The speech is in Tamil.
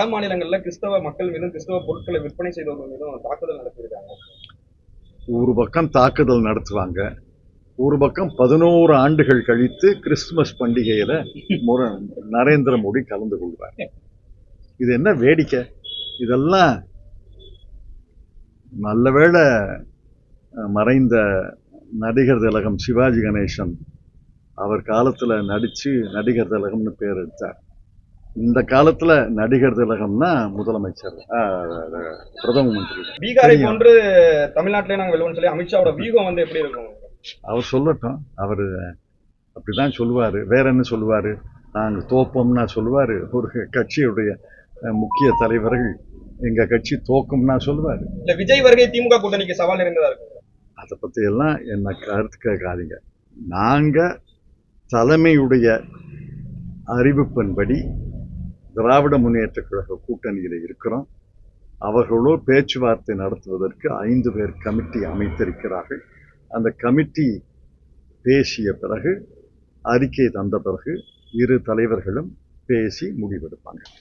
வட மாநிலங்கள்ல கிறிஸ்தவ மக்கள் மீதும் கிறிஸ்தவ பொருட்களை விற்பனை செய்தவர்கள் மீதும் தாக்குதல் நடத்தியிருக்காங்க. ஒரு பக்கம் தாக்குதல் நடத்துவாங்க. ஒரு பக்கம் பதினோரு ஆண்டுகள் கழித்து கிறிஸ்துமஸ் பண்டிகையில முர நரேந்திர மோடி கலந்து கொள்வார். இது என்ன வேடிக்கை? இதெல்லாம் நல்லவேளை வேளை மறைந்த நடிகர் திலகம் சிவாஜி கணேசன் அவர் காலத்துல நடிச்சு நடிகர் திலகம்னு பேர் எடுத்தார். இந்த காலத்துல நடிகர் திலகம்னா முதலமைச்சர். பிரதம மந்திரி. பீகாரை. போன்று தமிழ்நாட்டிலே நாங்க வெல்வோம்னு சொல்லி அமித்ஷாவோட வியூகம் வந்து எப்படி இருக்கும்? அவர் சொல்லட்டும். அவர் அப்படிதான் சொல்லுவார். வேற என்ன சொல்லுவார்? நாங்கள் தோப்போம்னா சொல்லுவார். ஒரு கட்சியுடைய முக்கிய தலைவர்கள் எங்கள் கட்சி தோக்கும்னா சொல்லுவார். இல்ல விஜய் வருகை திமுக கூட்டணிக்கு சவால் நிறைந்ததா இருக்கு அதை பற்றியெல்லாம் என்ன கருத்து கேட்காதீங்க. நாங்கள் தலைமையுடைய அறிவிப்பின்படி திராவிட முன்னேற்றக் கழக கூட்டணியில் இருக்கிறோம். அவர்களோ பேச்சுவார்த்தை நடத்துவதற்கு ஐந்து பேர் கமிட்டி அமைத்திருக்கிறார்கள். அந்த கமிட்டி பேசிய பிறகு அறிக்கை தந்த பிறகு இரு தலைவர்களும் பேசி முடிவெடுப்பாங்க.